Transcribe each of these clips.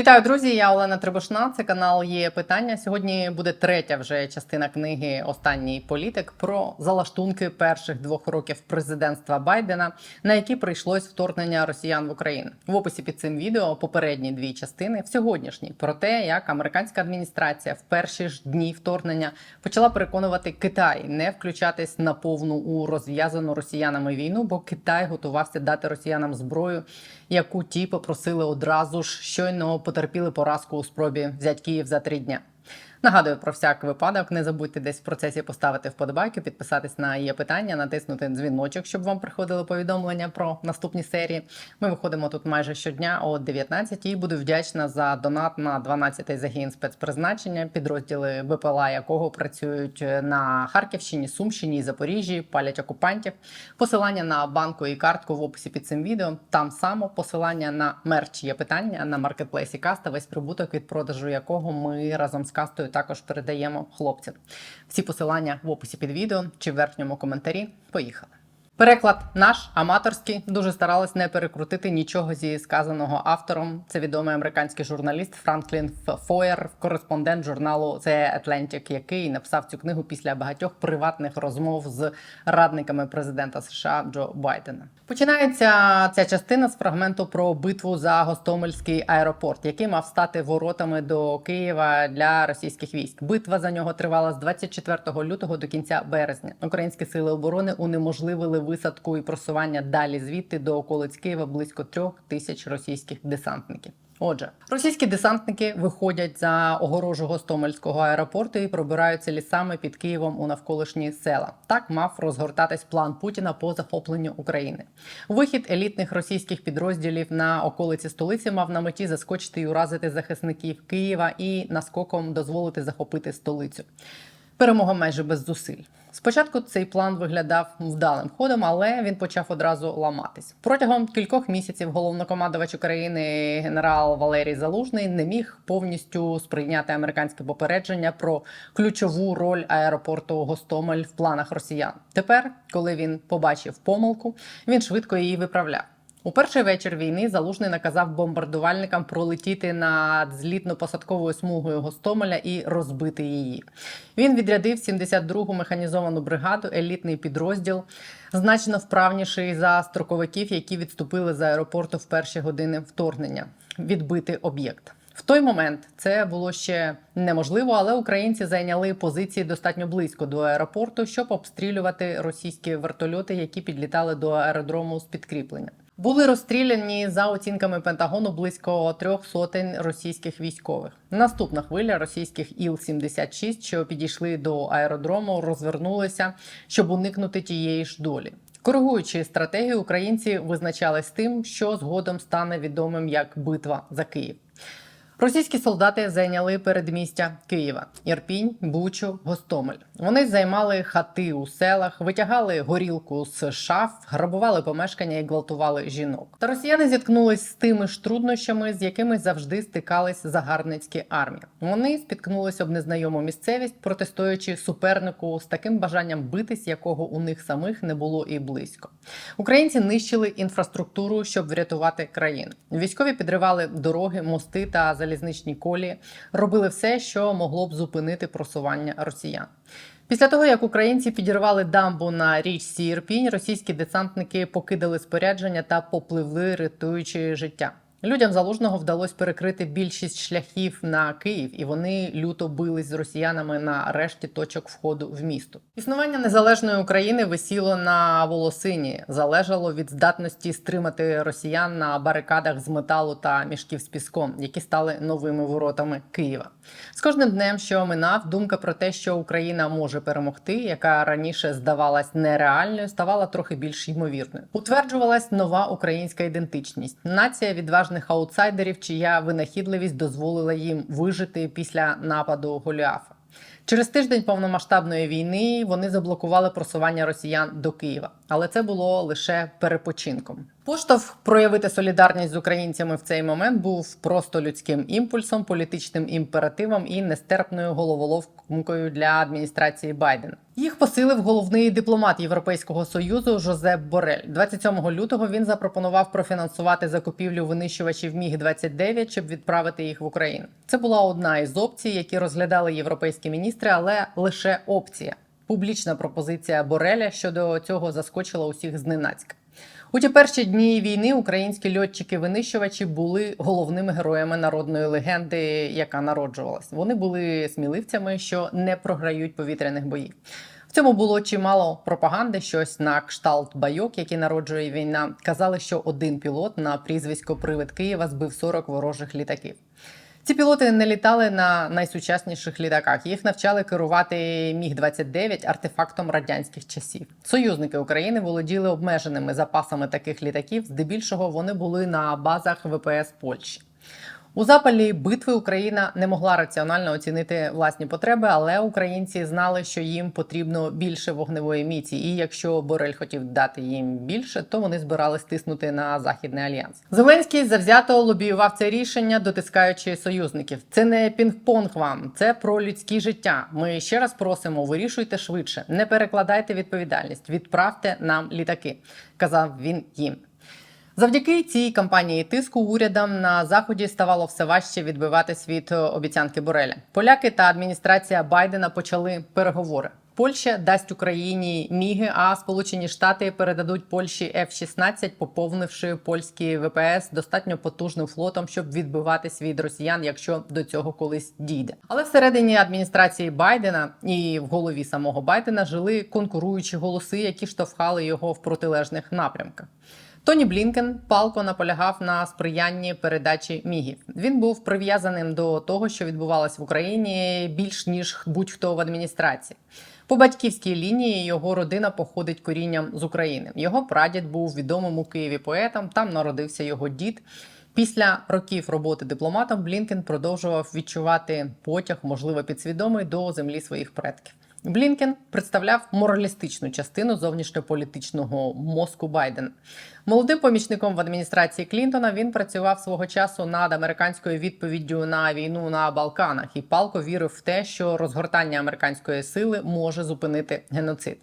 Вітаю, друзі! Я Олена Требушна. Це канал є питання. Сьогодні буде третя вже частина книги Останній політик про залаштунки перших двох років президентства Байдена, на які прийшлось вторгнення росіян в Україну. В описі під цим відео попередні дві частини в сьогоднішній про те, як американська адміністрація в перші ж дні вторгнення почала переконувати Китай не включатись на повну у розв'язану росіянами війну, бо Китай готувався дати росіянам зброю, яку ті попросили одразу ж щойно потерпіли поразку у спробі взяти Київ за три дня. Нагадую про всяк випадок. Не забудьте десь в процесі поставити вподобайки, підписатись на є питання, натиснути дзвіночок, щоб вам приходили повідомлення про наступні серії. Ми виходимо тут майже щодня о 19 і буду вдячна за донат на 12-й загін спецпризначення, підрозділи БПЛА, якого працюють на Харківщині, Сумщині Запоріжжі, палять окупантів. Посилання на банку і картку в описі під цим відео. Там само посилання на мерч є питання на маркетплейсі Каста, весь прибуток від продажу якого ми разом з кастою також передаємо хлопцям. Всі посилання в описі під відео чи в верхньому коментарі. Поїхали. Переклад наш аматорський дуже старалась не перекрутити нічого зі сказаного автором. Це відомий американський журналіст Франклін Фоєр, кореспондент журналу The Atlantic, який написав цю книгу після багатьох приватних розмов з радниками президента США Джо Байдена. Починається ця частина з фрагменту про битву за Гостомельський аеропорт, який мав стати воротами до Києва для російських військ. Битва за нього тривала з 24 лютого до кінця березня. Українські сили оборони унеможливили висадку і просування далі звідти до околиць Києва близько трьох тисяч російських десантників. Отже, російські десантники виходять за огорожу Гостомельського аеропорту і пробираються лісами під Києвом у навколишні села. Так мав розгортатись план Путіна по захопленню України. Вихід елітних російських підрозділів на околиці столиці мав на меті заскочити і уразити захисників Києва і наскоком дозволити захопити столицю. Перемога майже без зусиль. Спочатку цей план виглядав вдалим ходом, але він почав одразу ламатись. Протягом кількох місяців головнокомандувач України генерал Валерій Залужний не міг повністю сприйняти американське попередження про ключову роль аеропорту Гостомель в планах росіян. Тепер, коли він побачив помилку, він швидко її виправляв. У перший вечір війни залужний наказав бомбардувальникам пролетіти над злітно-посадковою смугою Гостомеля і розбити її. Він відрядив 72-гу механізовану бригаду, елітний підрозділ, значно вправніший за строковиків, які відступили з аеропорту в перші години вторгнення, відбити об'єкт. В той момент це було ще неможливо, але українці зайняли позиції достатньо близько до аеропорту, щоб обстрілювати російські вертольоти, які підлітали до аеродрому з підкріпленням. Були розстріляні за оцінками Пентагону близько трьох сотень російських військових. Наступна хвиля російських Іл-76, що підійшли до аеродрому, розвернулися, щоб уникнути тієї ж долі. Коригуючи стратегію, українці визначались тим, що згодом стане відомим як битва за Київ. Російські солдати зайняли передмістя Києва, Ірпінь, Бучу, Гостомель. Вони займали хати у селах, витягали горілку з шаф, грабували помешкання і гвалтували жінок. Та росіяни зіткнулись з тими ж труднощами, з якими завжди стикались загарбницькі армії. Вони спіткнулись об незнайому місцевість, протистоячи супернику з таким бажанням битись, якого у них самих не було і близько. Українці нищили інфраструктуру, щоб врятувати країну. Військові підривали дороги, мости та залізничні колії, робили все, що могло б зупинити просування росіян. Після того, як українці підірвали дамбу на річці Ірпінь, російські десантники покидали спорядження та попливли, рятуючи життя. Людям залужного вдалося перекрити більшість шляхів на Київ, і вони люто бились з росіянами на решті точок входу в місто. Існування незалежної України висіло на волосині, залежало від здатності стримати росіян на барикадах з металу та мішків з піском, які стали новими воротами Києва. З кожним днем, що минав, думка про те, що Україна може перемогти, яка раніше здавалась нереальною, ставала трохи більш ймовірною. Утверджувалась нова українська ідентичність, нація відважних аутсайдерів, чия винахідливість дозволила їм вижити після нападу Голіафа. Через тиждень повномасштабної війни вони заблокували просування росіян до Києва, але це було лише перепочинком. Поштовх проявити солідарність з українцями в цей момент був просто людським імпульсом, політичним імперативом і нестерпною головоломкою для адміністрації Байдена. Їх посилив головний дипломат Європейського союзу Жозеп Борель. 27 лютого він запропонував профінансувати закупівлю винищувачів Міг 29 щоб відправити їх в Україну. Це була одна із опцій, які розглядали європейські міністри, але лише опція. Публічна пропозиція Бореля щодо цього заскочила усіх зненацька. У ті перші дні війни українські льотчики-винищувачі були головними героями народної легенди, яка народжувалась. Вони були сміливцями, що не програють повітряних боїв. В цьому було чимало пропаганди, щось на кшталт байок, які народжує війна. Казали, що один пілот на прізвисько Привид Києва збив 40 ворожих літаків. Ці пілоти не літали на найсучасніших літаках. Їх навчали керувати міг 29 артефактом радянських часів. Союзники України володіли обмеженими запасами таких літаків. Здебільшого вони були на базах ВПС Польщі. У запалі битви Україна не могла раціонально оцінити власні потреби, але українці знали, що їм потрібно більше вогневої міці. І якщо Борель хотів дати їм більше, то вони збирались тиснути на західний альянс. Зеленський завзято лобіював це рішення, дотискаючи союзників. Це не пінг-понг вам, це про людські життя. Ми ще раз просимо, вирішуйте швидше, не перекладайте відповідальність, відправте нам літаки, казав він їм. Завдяки цій кампанії тиску урядам на заході ставало все важче відбиватись від обіцянки Бореля. Поляки та адміністрація Байдена почали переговори. Польща дасть Україні міги, а Сполучені Штати передадуть Польщі F-16, поповнивши польський ВПС достатньо потужним флотом, щоб відбиватись від росіян, якщо до цього колись дійде. Але всередині адміністрації Байдена і в голові самого Байдена жили конкуруючі голоси, які штовхали його в протилежних напрямках. Тоні Блінкен палко наполягав на сприянні передачі мігів. Він був прив'язаним до того, що відбувалось в Україні більш ніж будь-хто в адміністрації. По батьківській лінії його родина походить корінням з України. Його прадід був відомим у Києві поетом. Там народився його дід. Після років роботи дипломатом Блінкен продовжував відчувати потяг, можливо, підсвідомий до землі своїх предків. Блінкен представляв моралістичну частину зовнішньополітичного мозку Байдена. Молодим помічником в адміністрації Клінтона він працював свого часу над американською відповіддю на війну на Балканах і палко вірив в те, що розгортання американської сили може зупинити геноцид.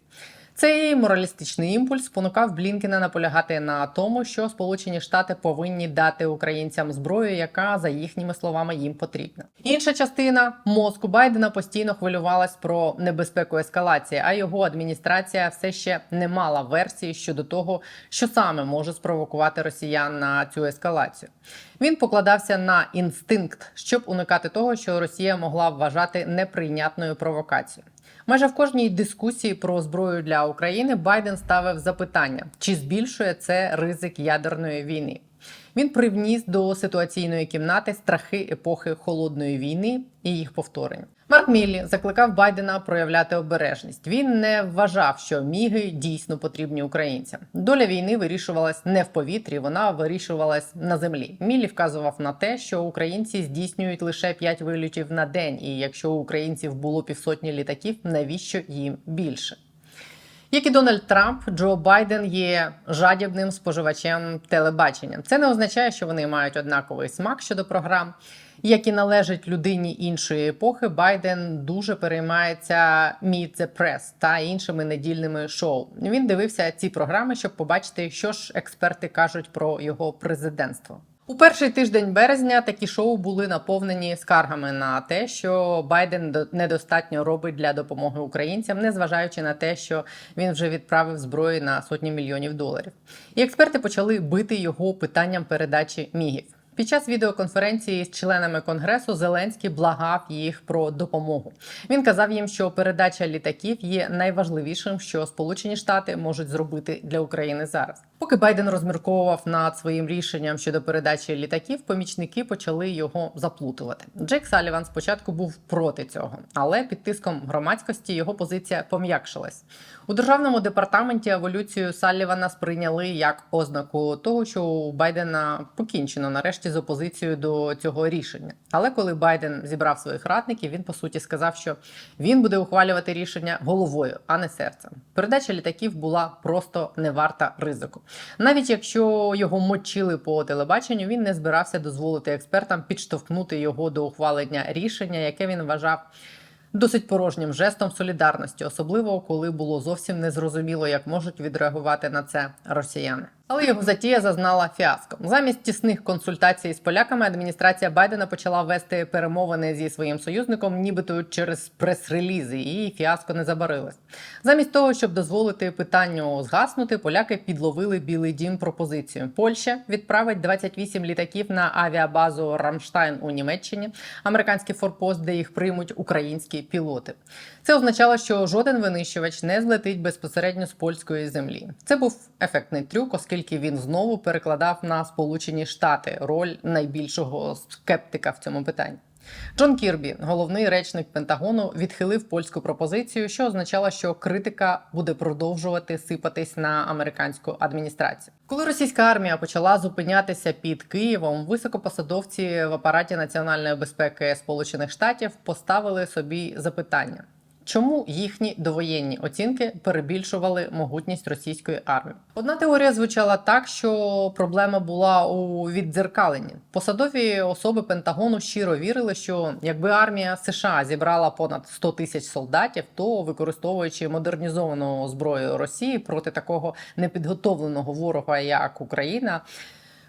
Цей моралістичний імпульс спонукав Блінкена наполягати на тому, що Сполучені Штати повинні дати українцям зброю, яка за їхніми словами їм потрібна. Інша частина мозку Байдена постійно хвилювалась про небезпеку ескалації, а його адміністрація все ще не мала версії щодо того, що саме може спровокувати росіян на цю ескалацію. Він покладався на інстинкт, щоб уникати того, що Росія могла вважати неприйнятною провокацією. Майже в кожній дискусії про зброю для України Байден ставив запитання, чи збільшує це ризик ядерної війни. Він привніс до ситуаційної кімнати страхи епохи холодної війни і їх повторення. Марк Міллі закликав Байдена проявляти обережність. Він не вважав, що міги дійсно потрібні українцям. Доля війни вирішувалась не в повітрі, вона вирішувалась на землі. Міллі вказував на те, що українці здійснюють лише 5 вильотів на день, і якщо у українців було півсотні літаків, навіщо їм більше? Як і Дональд Трамп, Джо Байден є жадібним споживачем телебачення. Це не означає, що вони мають однаковий смак щодо програм. Як і належить людині іншої епохи, Байден дуже переймається Meet the Press та іншими недільними шоу. Він дивився ці програми, щоб побачити, що ж експерти кажуть про його президентство. У перший тиждень березня такі шоу були наповнені скаргами на те, що Байден до- недостатньо робить для допомоги українцям, незважаючи на те, що він вже відправив зброї на сотні мільйонів доларів. І експерти почали бити його питанням передачі мігів. Під час відеоконференції з членами конгресу Зеленський благав їх про допомогу. Він казав їм, що передача літаків є найважливішим, що Сполучені Штати можуть зробити для України зараз. Поки Байден розмірковував над своїм рішенням щодо передачі літаків, помічники почали його заплутувати. Джек Саліван спочатку був проти цього, але під тиском громадськості його позиція пом'якшилась. У державному департаменті еволюцію Салівана сприйняли як ознаку того, що у Байдена покінчено нарешті з опозицією до цього рішення. Але коли Байден зібрав своїх радників, він по суті сказав, що він буде ухвалювати рішення головою, а не серцем. Передача літаків була просто не варта ризику. Навіть якщо його мочили по телебаченню, він не збирався дозволити експертам підштовхнути його до ухвалення рішення, яке він вважав досить порожнім жестом солідарності, особливо коли було зовсім незрозуміло, як можуть відреагувати на це росіяни. Але його затія зазнала фіаско. Замість тісних консультацій з поляками адміністрація Байдена почала вести перемовини зі своїм союзником, нібито через прес-релізи, і фіаско не забарилось. Замість того, щоб дозволити питанню згаснути, поляки підловили Білий Дім пропозицію. Польща відправить 28 літаків на авіабазу Рамштайн у Німеччині, американський форпост, де їх приймуть українські пілоти. Це означало, що жоден винищувач не злетить безпосередньо з польської землі. Це був ефектний трюк, оскільки він знову перекладав на Сполучені Штати роль найбільшого скептика в цьому питанні. Джон Кірбі, головний речник Пентагону, відхилив польську пропозицію, що означало, що критика буде продовжувати сипатись на американську адміністрацію. Коли російська армія почала зупинятися під Києвом, високопосадовці в апараті національної безпеки Сполучених Штатів поставили собі запитання. Чому їхні довоєнні оцінки перебільшували могутність російської армії? Одна теорія звучала так, що проблема була у віддзеркаленні. Посадові особи Пентагону щиро вірили, що якби армія США зібрала понад 100 тисяч солдатів, то використовуючи модернізовану зброю Росії проти такого непідготовленого ворога, як Україна,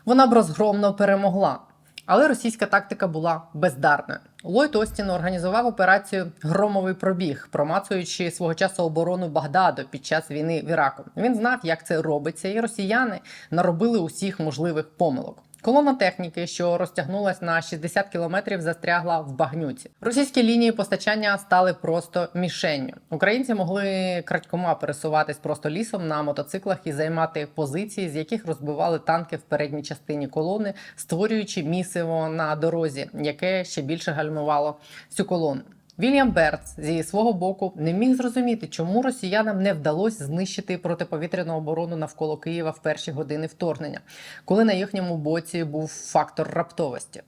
вона б розгромно перемогла. Але російська тактика була бездарною. Ллойд Остін організував операцію Громовий пробіг, промацуючи свого часу оборону Багдаду під час війни в Іраку. Він знав, як це робиться, і росіяни наробили усіх можливих помилок. Колона техніки, що розтягнулась на 60 кілометрів, застрягла в багнюці. Російські лінії постачання стали просто мішенню. Українці могли крадькома пересуватись просто лісом на мотоциклах і займати позиції, з яких розбивали танки в передній частині колони, створюючи місиво на дорозі, яке ще більше гальмувало всю колону. Вільям Бертс зі свого боку не міг зрозуміти, чому росіянам не вдалося знищити протиповітряну оборону навколо Києва в перші години вторгнення, коли на їхньому боці був фактор раптовості.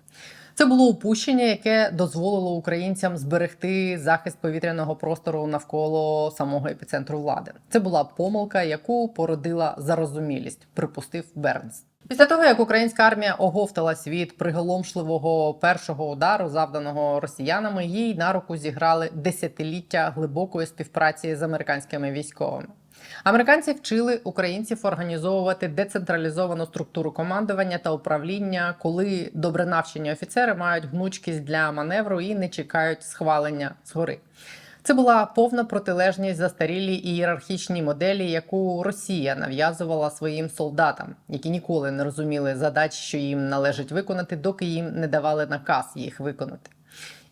Це було упущення, яке дозволило українцям зберегти захист повітряного простору навколо самого епіцентру влади. Це була помилка, яку породила зарозумілість, припустив Бернс. Після того, як українська армія оговталась від приголомшливого першого удару, завданого росіянами, їй на руку зіграли десятиліття глибокої співпраці з американськими військовими. Американці вчили українців організовувати децентралізовану структуру командування та управління, коли добре навчені офіцери мають гнучкість для маневру і не чекають схвалення згори. Це була повна протилежність застарілій ієрархічній моделі, яку Росія нав'язувала своїм солдатам, які ніколи не розуміли задач, що їм належить виконати, доки їм не давали наказ їх виконати.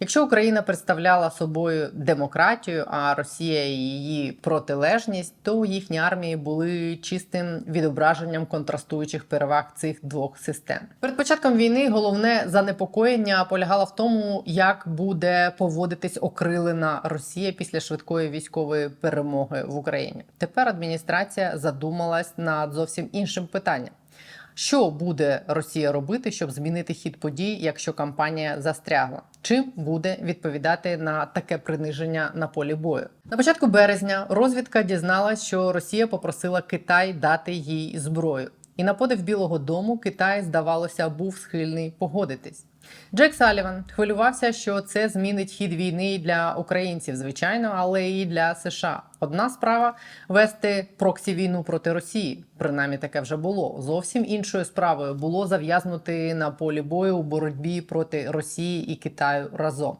Якщо Україна представляла собою демократію, а Росія її протилежність, то їхні армії були чистим відображенням контрастуючих переваг цих двох систем. Перед початком війни головне занепокоєння полягало в тому, як буде поводитись окрилена Росія після швидкої військової перемоги в Україні. Тепер адміністрація задумалась над зовсім іншим питанням. Що буде Росія робити, щоб змінити хід подій, якщо кампанія застрягла? Чим буде відповідати на таке приниження на полі бою? На початку березня розвідка дізналась, що Росія попросила Китай дати їй зброю, і на подив Білого Дому Китай, здавалося, був схильний погодитись. Джек Саліван хвилювався, що це змінить хід війни для українців, звичайно, але і для США. Одна справа вести проксі війну проти Росії, принаймні таке вже було. Зовсім іншою справою було зав'язнути на полі бою у боротьбі проти Росії і Китаю разом.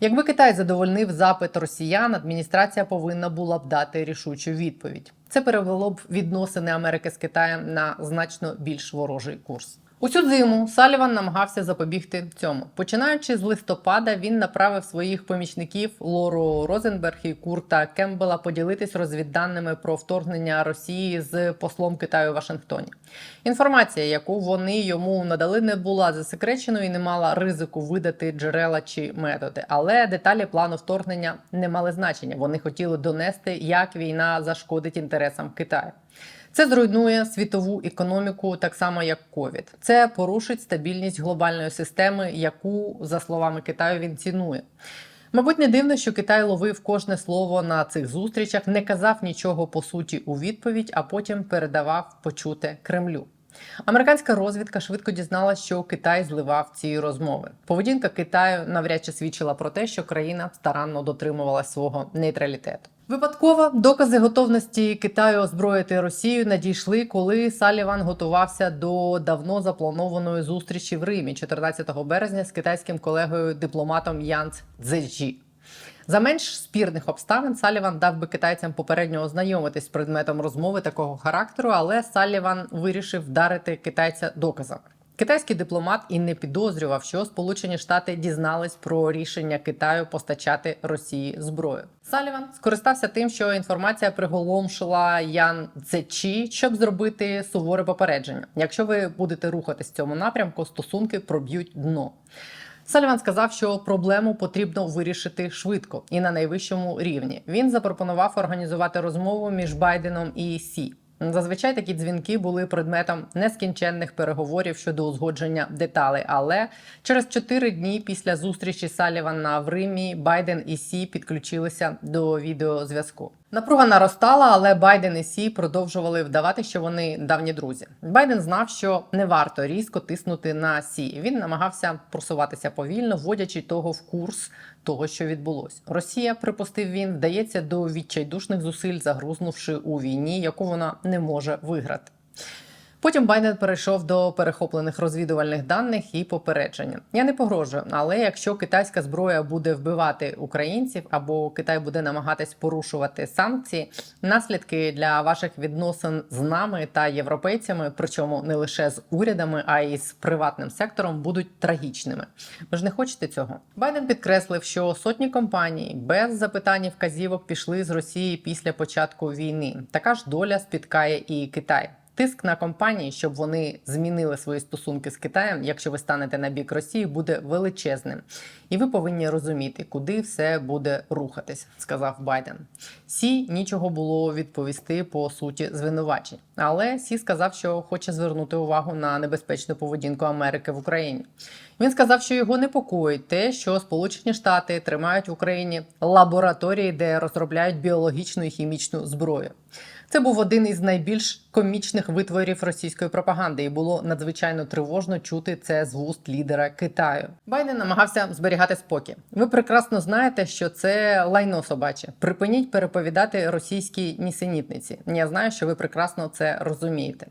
Якби Китай задовольнив запит росіян, адміністрація повинна була б дати рішучу відповідь. Це перевело б відносини Америки з Китаєм на значно більш ворожий курс. Усю зиму Саліван намагався запобігти цьому. Починаючи з листопада, він направив своїх помічників Лору Розенберг і Курта Кембела поділитись розвідданими про вторгнення Росії з послом Китаю у Вашингтоні. Інформація, яку вони йому надали, не була засекреченою і не мала ризику видати джерела чи методи. Але деталі плану вторгнення не мали значення. Вони хотіли донести, як війна зашкодить інтересам Китаю. Це зруйнує світову економіку так само, як ковід. Це порушить стабільність глобальної системи, яку, за словами Китаю, він цінує. Мабуть, не дивно, що Китай ловив кожне слово на цих зустрічах, не казав нічого по суті у відповідь, а потім передавав почуте Кремлю. Американська розвідка швидко дізналася, що Китай зливав ці розмови. Поведінка Китаю навряд чи свідчила про те, що країна старанно дотримувалася свого нейтралітету. Випадково докази готовності Китаю озброїти Росію надійшли, коли Саліван готувався до давно запланованої зустрічі в Римі 14 березня з китайським колегою дипломатом Янц Цзежі. За менш спірних обставин Саліван дав би китайцям попередньо ознайомитись з предметом розмови такого характеру, але Саліван вирішив вдарити китайця доказами. Китайський дипломат і не підозрював, що Сполучені Штати дізнались про рішення Китаю постачати Росії зброю. Саліван скористався тим, що інформація приголомшила Ян Цечі, щоб зробити суворе попередження. Якщо ви будете рухатись в цьому напрямку, стосунки проб'ють дно. Саліван сказав, що проблему потрібно вирішити швидко і на найвищому рівні. Він запропонував організувати розмову між Байденом і Сі. Зазвичай такі дзвінки були предметом нескінченних переговорів щодо узгодження деталей. Але через чотири дні після зустрічі Салівана в Римі Байден і Сі підключилися до відеозв'язку. Напруга наростала, але Байден і Сі продовжували вдавати, що вони давні друзі. Байден знав, що не варто різко тиснути на Сі. Він намагався просуватися повільно, вводячи того в курс того, що відбулось. Росія, припустив він, вдається до відчайдушних зусиль, загрузнувши у війні, яку вона не може виграти. Потім Байден перейшов до перехоплених розвідувальних даних і попередження. Я не погрожую, але якщо китайська зброя буде вбивати українців або Китай буде намагатись порушувати санкції, наслідки для ваших відносин з нами та європейцями, причому не лише з урядами, а й з приватним сектором, будуть трагічними. Ви ж не хочете цього? Байден підкреслив, що сотні компаній без запитань і вказівок пішли з Росії після початку війни. Така ж доля спіткає і Китай. Тиск на компанії, щоб вони змінили свої стосунки з Китаєм, якщо ви станете на бік Росії, буде величезним. І ви повинні розуміти, куди все буде рухатись, сказав Байден. Сі нічого було відповісти по суті звинувачень, але Сі сказав, що хоче звернути увагу на небезпечну поведінку Америки в Україні. Він сказав, що його непокоїть те, що Сполучені Штати тримають в Україні лабораторії, де розробляють біологічну і хімічну зброю. Це був один із найбільш комічних витворів російської пропаганди, і було надзвичайно тривожно чути це з вуст лідера Китаю. Байден намагався зберігати спокій. Ви прекрасно знаєте, що це лайно собаче. Припиніть переповідати російські нісенітниці. Я знаю, що ви прекрасно це розумієте.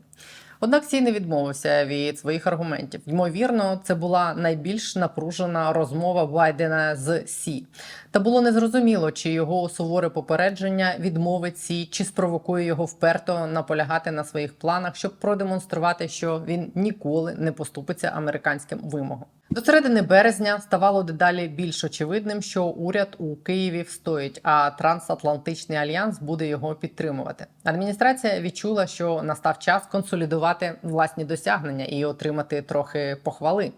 Однак Сі не відмовився від своїх аргументів. Ймовірно, це була найбільш напружена розмова Байдена з Сі. Та було незрозуміло, чи його суворе попередження відмовить Сі, чи спровокує його вперто наполягати на своїх планах, щоб продемонструвати, що він ніколи не поступиться американським вимогам. До середини березня ставало дедалі більш очевидним, що уряд у Києві встоїть, а трансатлантичний альянс буде його підтримувати. Адміністрація відчула, що настав час консолідувати власні досягнення і отримати трохи похвали.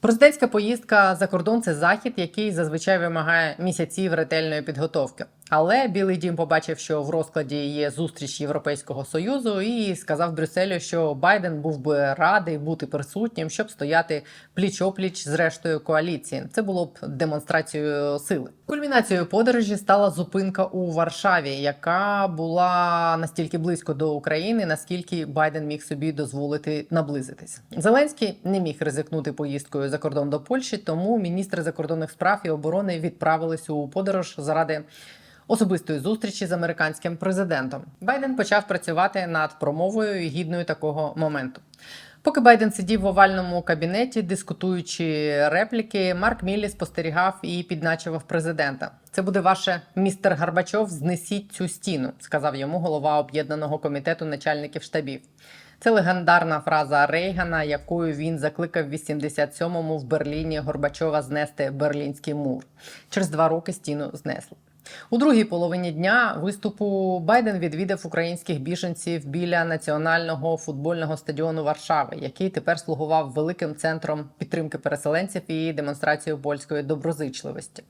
Президентська поїздка за кордон це захід, який зазвичай вимагає місяців ретельної підготовки. Але Білий Дім побачив, що в розкладі є зустріч Європейського союзу, і сказав Брюсселю, що Байден був би радий бути присутнім, щоб стояти пліч опліч з рештою коаліції. Це було б демонстрацією сили. Кульмінацією подорожі стала зупинка у Варшаві, яка була настільки близько до України, наскільки Байден міг собі дозволити наблизитись. Зеленський не міг ризикнути поїздкою за кордон до Польщі, тому міністри закордонних справ і оборони відправились у подорож заради особистої зустрічі з американським президентом. Байден почав працювати над промовою гідною такого моменту. Поки Байден сидів в овальному кабінеті, дискутуючи репліки, Марк Міллі спостерігав і підначував президента. Це буде ваше містер Гарбачов. Знесіть цю стіну, сказав йому голова об'єднаного комітету начальників штабів. Це легендарна фраза Рейгана, якою він закликав 87-му в Берліні Горбачова знести Берлінський мур. Через два роки стіну знесли. У другій половині дня виступу Байден відвідав українських біженців біля національного футбольного стадіону Варшави, який тепер слугував великим центром підтримки переселенців і демонстрацією польської доброзичливості.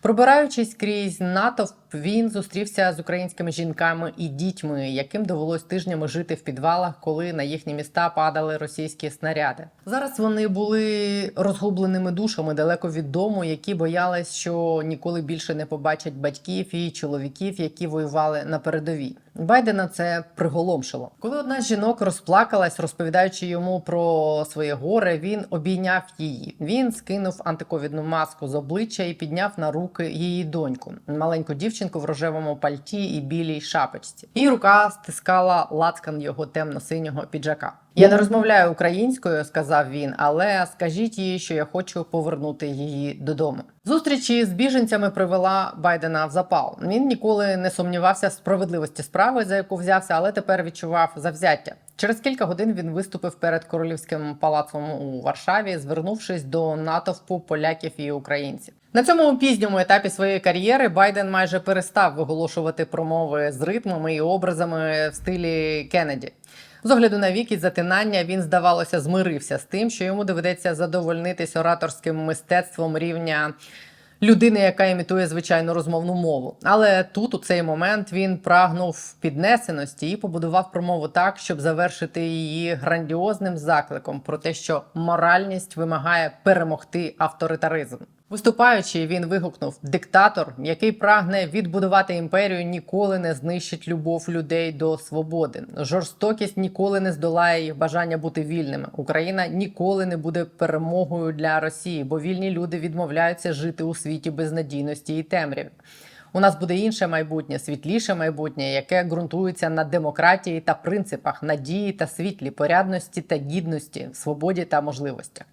Пробираючись крізь натовп, він зустрівся з українськими жінками і дітьми, яким довелось тижнями жити в підвалах, коли на їхні міста падали російські снаряди. Зараз вони були розгубленими душами далеко від дому, які боялись, що ніколи більше не побачать батьків і чоловіків, які воювали на передовій. Байдена це приголомшило. Коли одна з жінок розплакалась, розповідаючи йому про своє горе, він обійняв її. Він скинув антиковідну маску з обличчя і підняв на руки її доньку, маленьку дівчинку в рожевому пальті і білій шапочці. Її рука стискала лацкан його темно-синього піджака. Я не розмовляю українською, сказав він, але скажіть їй, що я хочу повернути її додому. Зустрічі з біженцями привела Байдена в запал. Він ніколи не сумнівався в справедливості справи, за яку взявся, але тепер відчував завзяття. Через кілька годин він виступив перед королівським палацом у Варшаві, звернувшись до натовпу поляків і українців. На цьому пізньому етапі своєї кар'єри Байден майже перестав виголошувати промови з ритмами і образами в стилі Кеннеді. З огляду на вік і затинання він, здавалося, змирився з тим, що йому доведеться задовольнитись ораторським мистецтвом рівня людини, яка імітує звичайну розмовну мову. Але тут, у цей момент, він прагнув піднесеності і побудував промову так, щоб завершити її грандіозним закликом про те, що моральність вимагає перемогти авторитаризм. Виступаючи, він вигукнув: диктатор, який прагне відбудувати імперію, ніколи не знищить любов людей до свободи. Жорстокість ніколи не здолає їх бажання бути вільними. Україна ніколи не буде перемогою для Росії, бо вільні люди відмовляються жити у світі безнадійності і темряві. У нас буде інше майбутнє, світліше майбутнє, яке ґрунтується на демократії та принципах, надії та світлі, порядності та гідності, свободі та можливостях.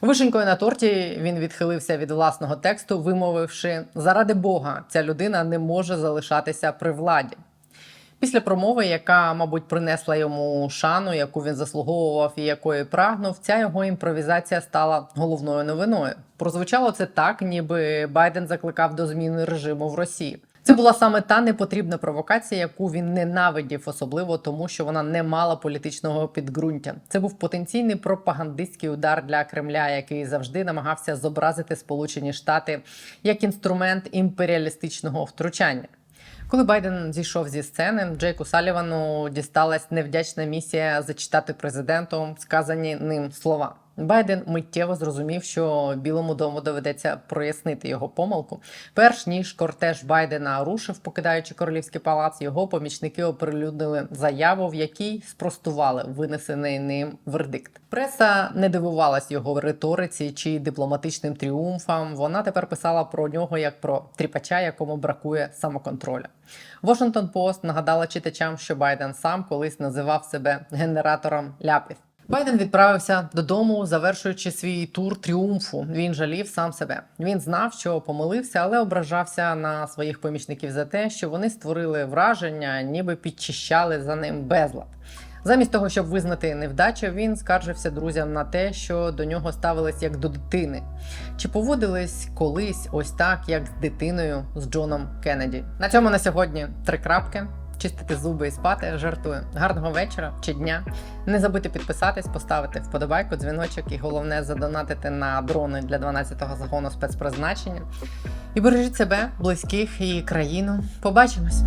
Вишенькою на торті він відхилився від власного тексту, вимовивши: заради Бога, ця людина не може залишатися при владі. Після промови, яка, мабуть, принесла йому шану, яку він заслуговував і якої прагнув, ця його імпровізація стала головною новиною. Прозвучало це так, ніби Байден закликав до зміни режиму в Росії. Це була саме та непотрібна провокація, яку він ненавидів, особливо тому, що вона не мала політичного підґрунтя. Це був потенційний пропагандистський удар для Кремля, який завжди намагався зобразити Сполучені Штати як інструмент імперіалістичного втручання. Коли Байден зійшов зі сцени, Джейку Салівану дісталась невдячна місія зачитати президенту сказані ним слова. Байден миттєво зрозумів, що Білому дому доведеться прояснити його помилку. Перш ніж кортеж Байдена рушив, покидаючи королівський палац, його помічники оприлюднили заяву, в якій спростували винесений ним вердикт. Преса не дивувалась його риториці чи дипломатичним тріумфам. Вона тепер писала про нього як про тріпача, якому бракує самоконтроля. Washington Post нагадала читачам, що Байден сам колись називав себе генератором ляпів. Байден відправився додому, завершуючи свій тур тріумфу. Він жалів сам себе. Він знав, що помилився, але ображався на своїх помічників за те, що вони створили враження, ніби підчищали за ним безлад. Замість того, щоб визнати невдачу, він скаржився друзям на те, що до нього ставились як до дитини. Чи поводились колись ось так, як з дитиною з Джоном Кеннеді? На цьому на сьогодні три крапки. Чистити зуби і спати, жартую. Гарного вечора чи дня. Не забудьте підписатись, поставити вподобайку, дзвіночок і головне задонатити на дрони для 12-го загону спецпризначення. І бережіть себе, близьких і країну. Побачимось!